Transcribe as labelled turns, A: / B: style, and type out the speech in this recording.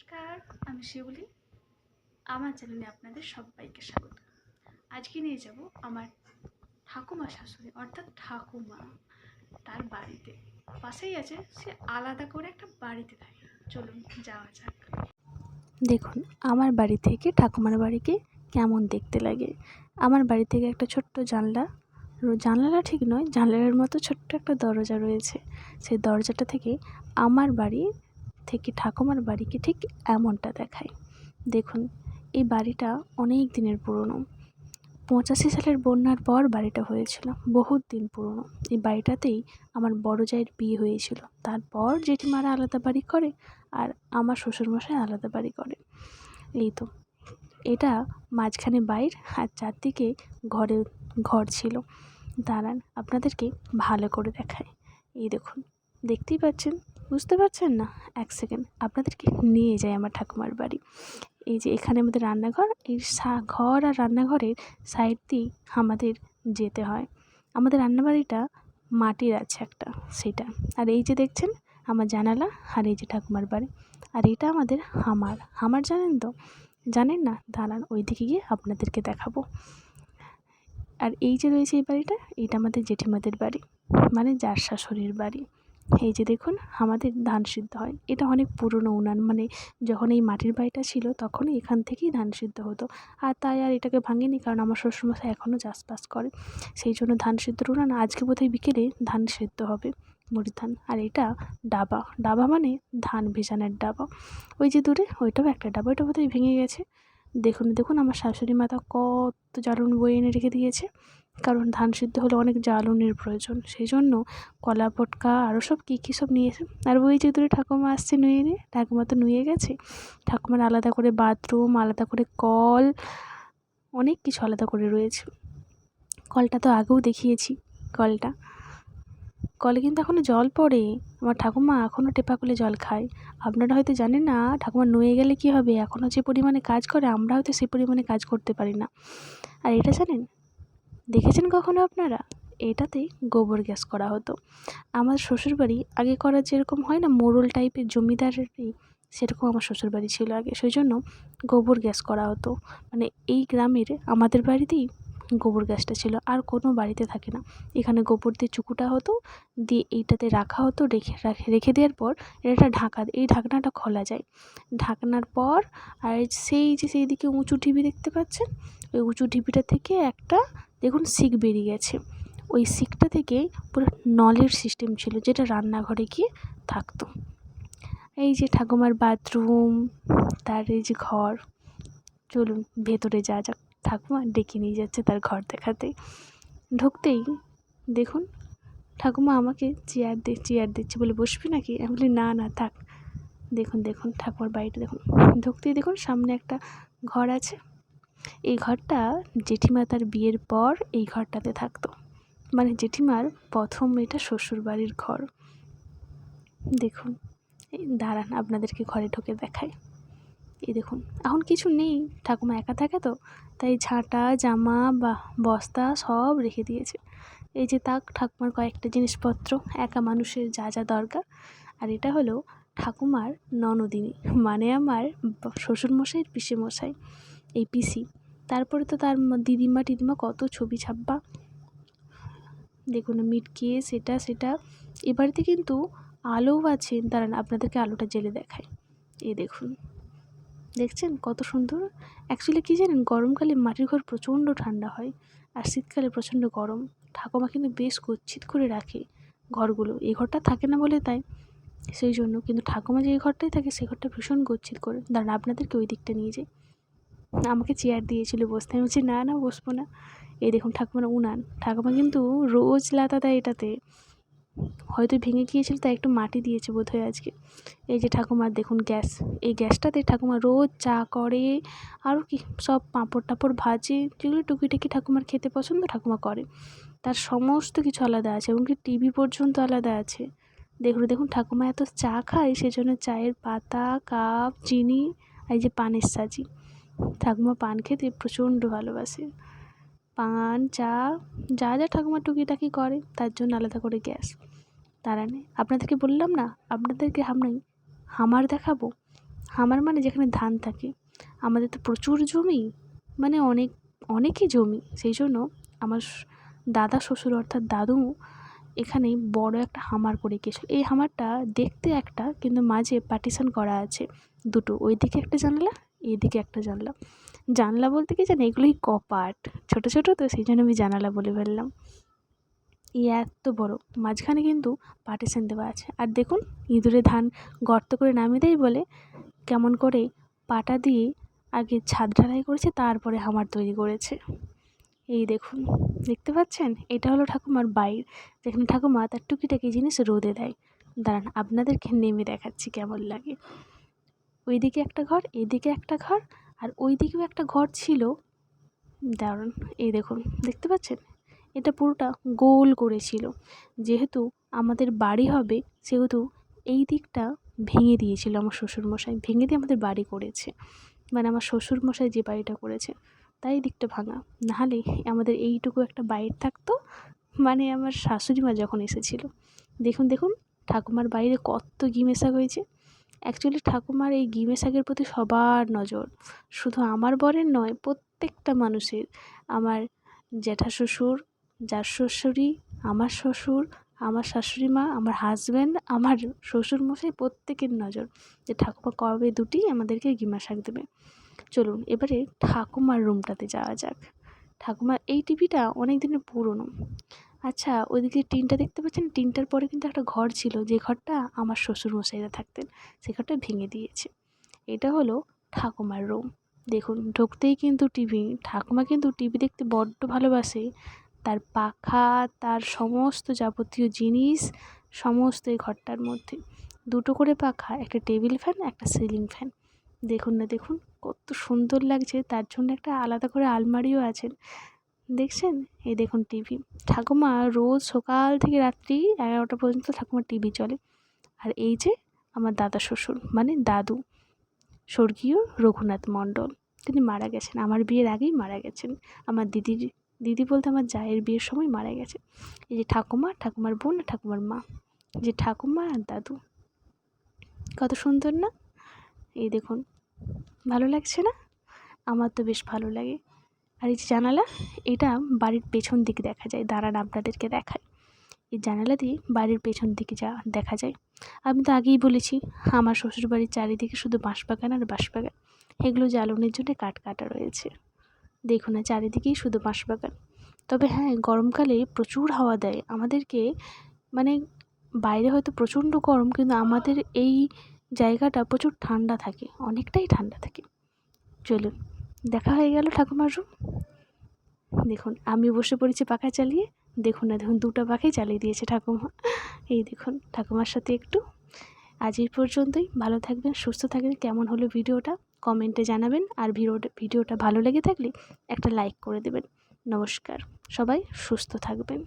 A: নমস্কার, আমি শিউলি। আমার চ্যানেলে আপনাদের সবাইকে স্বাগত। আজকে নিয়ে যাব আমার ঠাকুমা শাশুড়ি, অর্থাৎ ঠাকুমা তার বাড়িতে। পাশেই আছে, সে আলাদা করে একটা বাড়িতে থাকে। চলুন যাওয়া যাক। দেখুন, আমার বাড়ি থেকে ঠাকুমার বাড়িকে কেমন দেখতে লাগে। আমার বাড়ি থেকে একটা ছোট্ট জানলা। জানলাটা ঠিক নয়, জানলার মতো ছোট্ট একটা দরজা রয়েছে। সেই দরজাটা থেকে আমার বাড়ি থেকে ঠাকুমার বাড়িকে ঠিক এমনটা দেখায় দেখুন, এই বাড়িটা অনেক দিনের পুরনো। পঁচাশি সালের বন্যার পর বাড়িটা হয়েছিল, বহুত দিন পুরনো। এই বাড়িটাতেই আমার বড় জায়ের বিয়ে হয়েছিল। তারপর জেঠিমারা আলাদা বাড়ি করে আর আমার শ্বশুরমশাই আলাদা বাড়ি করে। এই তো, এটা মাঝখানে বাইর আর চারদিকে ঘরে ঘর ছিল। দাঁড়ান, আপনাদেরকে ভালো করে দেখায় এই দেখুন, দেখতেই পাচ্ছেন? বুঝতে পারছেন না? এক সেকেন্ড, আপনাদেরকে নিয়ে যাই আমার ঠাকুমার বাড়ি। এই যে এখানে আমাদের রান্নাঘর, এই ঘর আর রান্নাঘরের সাইড দিয়েই আমাদের যেতে হয়। আমাদের রান্নাবাড়িটা মাটির আছে একটা, সেটা। আর এই যে দেখছেন, আমার জানালা আর এই যে ঠাকুমার বাড়ি। আর এটা আমাদের হামার। হামার জানেন তো? জানেন না? দাঁড়ান ওই দিকে গিয়ে আপনাদেরকে দেখাবো। আর এই যে রয়েছে এই বাড়িটা, এটা আমাদের জেঠিমাদের বাড়ি মানে যার শাশুড়ির বাড়ি। এই যে দেখুন, আমাদের ধান সিদ্ধ হয়। এটা অনেক পুরনো উনান মানে যখন এই মাটির বাড়িটা ছিল তখন এখান থেকেই ধান সিদ্ধ হতো। আর তাই আর এটাকে ভাঙেনি কারণ আমার শ্বশুরমশাই এখনও চাষবাস করে। সেই জন্য ধান সিদ্ধর উনান আজকে বোধহয় বিকেলে ধান সিদ্ধ হবে মুড়ি ধান। আর এটা ডাবা। ডাবা মানে ধান ভেজানোর ডাবা। ওই যে দূরে ওইটাও একটা ডাবা, ওইটা বোধহয় ভেঙে গেছে। দেখুন দেখুন আমার শাশুড়ি মাতা কত জ্বালন বয়ে এনে রেখে দিয়েছে। কারণ ধান সিদ্ধ হলে অনেক জ্বালনের প্রয়োজন। সেই জন্য কলা পটকা আরও সব কী কী সব নিয়েছে। আর ওই যে দূরে ঠাকুমা আসছে নুয়ে নিয়ে ঠাকুমা তো নুয়ে গেছে। ঠাকুমার আলাদা করে বাথরুম, আলাদা করে কল, অনেক কিছু আলাদা করে রয়েছে। কলটা তো আগেও দেখিয়েছি, কলটা। কলে কিন্তু এখনও জল পড়ে। আমার ঠাকুমা এখনও টেপা কলে জল খায়। আপনারা হয়তো জানেন না, ঠাকুমা নুয়ে গেলে কী হবে? এখনও যে পরিমাণে কাজ করে আমরা হয়তো সেই পরিমাণে কাজ করতে পারি না। আর এটা জানেন দেখেছেন কখনো আপনারা? এটাতে গোবর গ্যাস করা হতো। আমার শ্বশুরবাড়ি আগে করা যেরকম হয় না মোরল টাইপের জমিদারেরই সেরকম আমার শ্বশুরবাড়ি ছিল আগে। সেই জন্য গোবর গ্যাস করা হতো। মানে এই গ্রামের আমাদের বাড়িতেই গোবর গ্যাসটা ছিল, আর কোনো বাড়িতে থাকে না। এখানে গোবর দিয়ে চুকুটা হতো, দিয়ে এইটাতে রাখা হতো, রেখে রাখে দেওয়ার পর এটা ঢাকা, এই ঢাকনাটা খোলা যায়। ঢাকনার পর আর সেই যে সেই দিকে উঁচু ঢিবি দেখতে পাচ্ছেন? ওই উঁচু ঢিবিটা থেকে একটা দেখুন শিক বেরিয়ে গেছে। ওই শিকটা থেকে পুরো নলের সিস্টেম ছিল, যেটা রান্নাঘরে গিয়ে থাকতো। এই যে ঠাকুমার বাথরুম তার এই যে ঘর, চলুন ভেতরে যা যাক। ঠাকুমা ডেকে নিয়ে যাচ্ছে তার ঘর দেখাতে। ঢুকতেই দেখুন, ঠাকুমা আমাকে চেয়ার দে চেয়ার দিচ্ছে বলে, বসবি নাকি? আমি বলি, না না, থাক। দেখুন দেখুন, ঠাকুমার বাড়িটা দেখুন। ঢুকতেই দেখুন, সামনে একটা ঘর আছে। এই ঘরটা জেঠিমা তার বিয়ের পর এই ঘরটাতে থাকতো। মানে জেঠিমার প্রথম এটা শ্বশুর বাড়ির ঘর। দেখুন দাঁড়ান, আপনাদেরকে ঘরে ঢুকে দেখায় এই দেখুন, এখন কিছু নেই, ঠাকুমা একা থাকে তো, তাই ঝাঁটা, জামা বা বস্তা সব রেখে দিয়েছে। এই যে তাক, ঠাকুমার কয়েকটা জিনিসপত্র, একা মানুষের যা যা দরকার। আর এটা হলো ঠাকুমার ননদিনী মানে আমার শ্বশুরমশাইয়ের মশাই এই পিসি তারপরে তো তার দিদিমা টিদিমা কত ছবি ছাপ্পা দেখুন, মিটকে, সেটা সেটা। এ কিন্তু আলোও আছে। দাঁড়ান, আপনাদেরকে আলোটা জেলে দেখায় এই দেখুন। দেখছেন কত সুন্দর? অ্যাকচুয়ালি কী জানেন, গরমকালে মাটির ঘর প্রচণ্ড ঠান্ডা হয়, আর শীতকালে প্রচণ্ড গরম। ঠাকুমা কিন্তু বেশ গচ্ছিত করে রাখে ঘরগুলো। এই ঘরটা থাকে না বলে তাই। সেই জন্য কিন্তু ঠাকুমা যে ঘরটায় থাকে সেই ঘরটা ভীষণ গচ্ছিত করে। দাঁড়ান, আপনাদেরকে ওই দিকটা নিয়ে যাই। আমাকে চেয়ার দিয়েছিল বসতে। আমি বলছি, না না, বসবো না। এই দেখুন, ঠাকুমার উনান। ঠাকুমা কিন্তু রোজ লাতা দেয় এটাতে। হয়তো ভেঙে গিয়েছিল, তাই একটু মাটি দিয়েছে বোধহয় আজকে। এই যে ঠাকুমার দেখুন গ্যাস। এই গ্যাসটাতে ঠাকুমা রোজ চা করে আরও কি, সব পাঁপড় টাপড় ভাজে, যেগুলো টুকিটাকি ঠাকুমার খেতে পছন্দ, ঠাকুমা করে। তার সমস্ত কিছু আলাদা আছে এমনকি টিভি পর্যন্ত আলাদা আছে। দেখুন দেখুন, ঠাকুমা এত চা খায়, সেজন্য চায়ের পাতা, কাপ, চিনি, আর এই যে পানের সাজি। ঠাকুমা পান খেতে প্রচণ্ড ভালোবাসে। পান, চা, যা যা ঠাকুমা টুকিটাকি করে, তার জন্য আলাদা করে গ্যাস। তার আপনাদেরকে বললাম না, আপনাদেরকে আমি হামার দেখাবো। হামার মানে যেখানে ধান থাকে। আমাদের তো প্রচুর জমি মানে অনেক, অনেকই জমি। সেই জন্য আমার দাদা শ্বশুর অর্থাৎ দাদু এখানে বড় একটা হামার করে গেছিল। এই হামারটা দেখতে একটা, কিন্তু মাঝে পার্টিশন করা আছে দুটো। ওই দিকে একটা জানলা এইদিকে একটা জানলা জানলা বলতে কি জানি? এগুলোই কপাট। ছোট ছোট তো সেই জন্য আমি জানালা বলে ফেললাম। এই এত বড়। মাঝখানে কিন্তু পার্টিশন দেওয়া আছে। আর দেখুন, ইঁদুরে ধান গর্ত করে নামিয়ে দেয় বলে কেমন করে পাটা দিয়ে আগে ছাদ ঢালাই করেছে, তারপরে হামার তৈরি করেছে। এই দেখুন, দেখতে পাচ্ছেন? এটা হলো ঠাকুমার বাইর। যেখানে ঠাকুমা তার টুকিটাকি জিনিস রোদে দেয়। দাঁড়ান, আপনাদেরকে নেমে দেখাচ্ছি কেমন লাগে। ওইদিকে একটা ঘর এইদিকে একটা ঘর, আর ওই দিকেও একটা ঘর ছিল। দাঁড়ান এই দেখুন, দেখতে পাচ্ছেন? এটা পুরোটা গোল করেছিল যেহেতু আমাদের বাড়ি হবে, সেহেতু এই দিকটা ভেঙে দিয়েছিল আমার শ্বশুরমশাই। ভেঙে দিয়ে আমাদের বাড়ি করেছে। মানে আমার শ্বশুরমশাই যে বাড়িটা করেছে, তাই দিকটা ভাঙা। নাহলে আমাদের এইটুকু একটা বাইর থাকতো। মানে আমার শাশুড়ি মা যখন এসেছিল। দেখুন দেখুন, ঠাকুমার বাইরে কত গিমে শাক হয়েছে। অ্যাকচুয়ালি ঠাকুমার এই গিমে শাকের প্রতি সবার নজর। শুধু আমার বরের নয়, প্রত্যেকটা মানুষের। আমার জ্যাঠা শ্বশুর, যার শ্বশুরি আমার শ্বশুর, আমার শাশুড়ি মা, আমার হাজব্যান্ড আমার শ্বশুর মশাই প্রত্যেকের নজর যে ঠাকুমা কবে দুটি আমাদেরকে গিমা শাক দেবে। চলুন, এবারে ঠাকুমার রুমটাতে যাওয়া যাক। ঠাকুমার এই টিভিটা অনেক দিনের পুরনো। আচ্ছা ওইদিকে টিনটা দেখতে পাচ্ছেন? টিনটার পরে কিন্তু একটা ঘর ছিল। যে ঘরটা আমার শ্বশুর মশাইরা থাকতেন, সে ঘরটা ভেঙে দিয়েছে। এটা হলো ঠাকুমার রুম দেখুন, ঢুকতেই কিন্তু টিভি, ঠাকুমা কিন্তু টিভি দেখতে বড্ড ভালোবাসে। তার পাখা, তার সমস্ত যাবতীয় জিনিস, সমস্ত এই ঘরটার মধ্যে। দুটো করে পাখা, একটা টেবিল ফ্যান, একটা সিলিং ফ্যান। দেখুন না, দেখুন, কত সুন্দর লাগছে। তার জন্য একটা আলাদা করে আলমারিও আছে। দেখছেন? এই দেখুন টিভি। ঠাকুমা রোজ সকাল থেকে রাত্রি এগারোটা পর্যন্ত ঠাকুমার টিভি চলে। আর এই যে আমার দাদা শ্বশুর মানে দাদু, স্বর্গীয় রঘুনাথ মণ্ডল। তিনি মারা গেছেন। আমার বিয়ের আগেই মারা গেছেন। আমার দিদির দিদি বলতে আমার জায়ের বিয়ের সময় মারা গেছে। এই যে ঠাকুমা, ঠাকুমার বোন ঠাকুমার মা। যে ঠাকুমা আর দাদু। কত সুন্দর না? এই দেখুন, ভালো লাগছে না? আমার তো বেশ ভালো লাগে। আর এই যে জানালা, এটা বাড়ির পেছন দিকে দেখা যায়। দাঁড়ান, আপনাদেরকে দেখায় এই জানালা দিয়ে বাড়ির পেছন দিকে যা দেখা যায়। আমি তো আগেই বলেছি, আমার শ্বশুরবাড়ির চারিদিকে শুধু বাঁশবাগান আর বাঁশবাগান। এগুলো জ্বালনের জন্য কাঠ কাটা রয়েছে। দেখুন না, চারিদিকেই শুধু বাঁশবাগান। তবে হ্যাঁ গরমকালে প্রচুর হাওয়া দেয়। আমাদেরকে মানে বাইরে হয়তো প্রচণ্ড গরম, কিন্তু আমাদের এই জায়গাটা প্রচুর ঠান্ডা থাকে, অনেকটাই ঠান্ডা থাকে। চলুন। দেখা হয়ে গেল ঠাকুমার রুম। দেখুন, আমি বসে পড়েছি পাখা চালিয়ে। দেখুন না, দেখুন, দুটো পাখাই চালিয়ে দিয়েছে ঠাকুমা। এই দেখুন, ঠাকুমার সাথে একটু। আজ এই পর্যন্তই। ভালো থাকবেন, সুস্থ থাকবেন। কেমন হলো ভিডিওটা কমেন্টে জানাবেন। আর ভিডিওটা ভিডিওটা ভালো লেগে থাকলে একটা লাইক করে দেবেন। নমস্কার। সবাই সুস্থ থাকবেন।